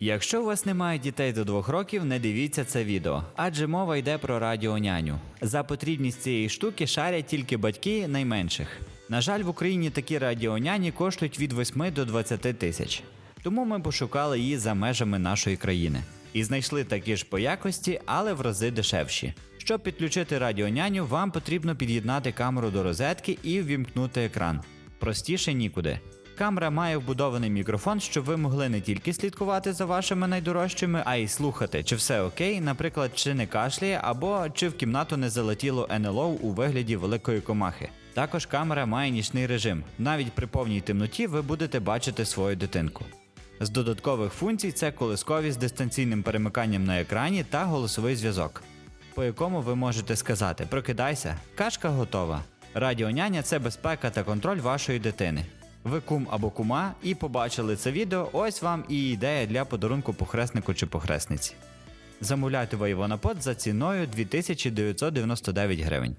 Якщо у вас немає дітей до двох років, не дивіться це відео, адже мова йде про радіоняню. За потрібність цієї штуки шарять тільки батьки найменших. На жаль, в Україні такі радіоняні коштують від 8 до 20 тисяч. Тому ми пошукали її за межами нашої країни і знайшли такі ж по якості, але в рази дешевші. Щоб підключити радіоняню, вам потрібно під'єднати камеру до розетки і ввімкнути екран. Простіше нікуди. Камера має вбудований мікрофон, щоб ви могли не тільки слідкувати за вашими найдорожчими, а й слухати, чи все окей, наприклад, чи не кашляє, або чи в кімнату не залетіло НЛО у вигляді великої комахи. Також камера має нічний режим. Навіть при повній темноті ви будете бачити свою дитинку. З додаткових функцій це колискові з дистанційним перемиканням на екрані та голосовий зв'язок, по якому ви можете сказати: Прокидайся, кашка готова. Радіоняня це безпека та контроль вашої дитини. Ви кум або кума і побачили це відео. Ось вам і ідея для подарунку похреснику чи похресниці. Замовляйте Воєвонапод за ціною 2999 гривень.